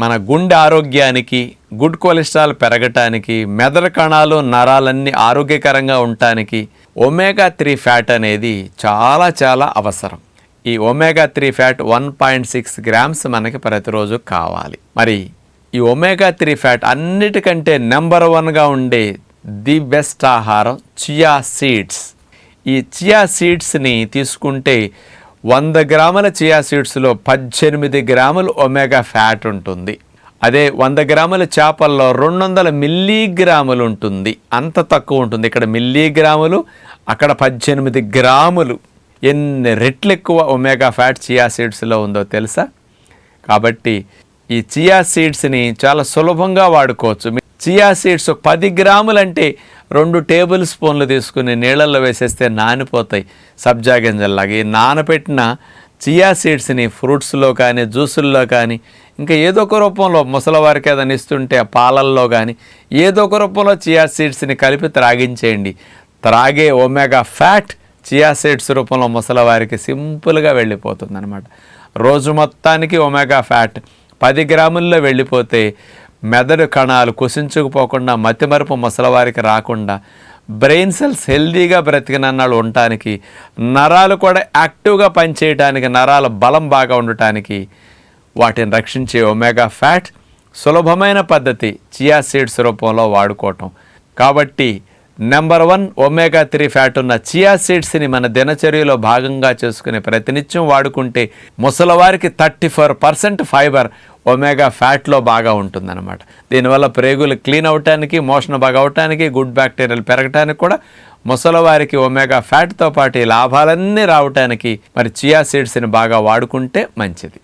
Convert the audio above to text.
మన గుండె ఆరోగ్యానికి గుడ్ కొలెస్ట్రాల్ పెరగటానికి మెదడు కణాలు నరాలన్నీ ఆరోగ్యకరంగా ఉండటానికి ఒమేగా త్రీ ఫ్యాట్ అనేది చాలా చాలా అవసరం. ఈ omega three fat one point six grams మనకి ప్రతిరోజు కావాలి. మరి ఈ ఒమేగా త్రీ ఫ్యాట్ అన్నిటికంటే నెంబర్ వన్గా ఉండే ది బెస్ట్ ఆహారం చియా సీడ్స్. ఈ చియా సీడ్స్ని తీసుకుంటే వంద గ్రాముల చియా సీడ్స్లో పద్దెనిమిది గ్రాములు ఒమేగా ఫ్యాట్ ఉంటుంది. అదే వంద గ్రాముల చేపల్లో రెండు వందల మిల్లీగ్రాములు ఉంటుంది. అంత తక్కువ ఉంటుంది. ఇక్కడ మిల్లీగ్రాములు అక్కడ పద్దెనిమిది గ్రాములు. ఎన్ని రెట్లు ఎక్కువ ఒమేగా ఫ్యాట్ చియా సీడ్స్లో ఉందో తెలుసా? కాబట్టి ఈ చియా సీడ్స్ని చాలా సులభంగా వాడుకోవచ్చు. చియా సీడ్స్ పది గ్రాములంటే రెండు టేబుల్ స్పూన్లు తీసుకుని నీళ్ళల్లో వేసేస్తే నానిపోతాయి సబ్జా గింజల్లాగా. ఈ నానబెట్టిన చియా సీడ్స్ని ఫ్రూట్స్లో కానీ జ్యూసుల్లో కానీ ఇంకా ఏదో ఒక రూపంలో ముసలివారికి ఏదైనా ఇస్తుంటే ఆ పాలల్లో కానీ ఏదో ఒక రూపంలో చియా సీడ్స్ని కలిపి త్రాగించేయండి. త్రాగే ఒమేగా ఫ్యాట్ చియా సీడ్స్ రూపంలో ముసలివారికి సింపుల్గా వెళ్ళిపోతుంది అనమాట రోజు మొత్తానికి ఒమేగా ఫ్యాట్ పది గ్రాముల్లో వెళ్ళిపోతే మెదడు కణాలు కుసించుకుపోకుండా మతిమరుపు ముసలవారికి రాకుండా బ్రెయిన్ సెల్స్ హెల్దీగా బ్రతికినన్నాళ్ళు ఉండటానికి నరాలు కూడా యాక్టివ్గా పనిచేయడానికి నరాల బలం బాగా ఉండటానికి వాటిని రక్షించే ఒమేగా ఫ్యాట్ సులభమైన పద్ధతి చియా సీడ్స్ రూపంలో వాడుకోవటం. కాబట్టి number one omega three fat ఉన్న చియా సీడ్స్ని మన దినచర్యలో భాగంగా చేసుకునే ప్రతినిత్యం వాడుకుంటే ముసలివారికి thirty four percent fibre omega ఫ్యాట్లో బాగా ఉంటుందన్నమాట. దీనివల్ల ప్రేగులు క్లీన్ అవటానికి మోషన్ బాగా అవటానికి గుడ్ బ్యాక్టీరియాలు పెరగటానికి కూడా ముసలివారికి ఒమేగా ఫ్యాట్తో పాటు ఈ లాభాలన్నీ రావటానికి మరి చియా సీడ్స్ని బాగా వాడుకుంటే మంచిది.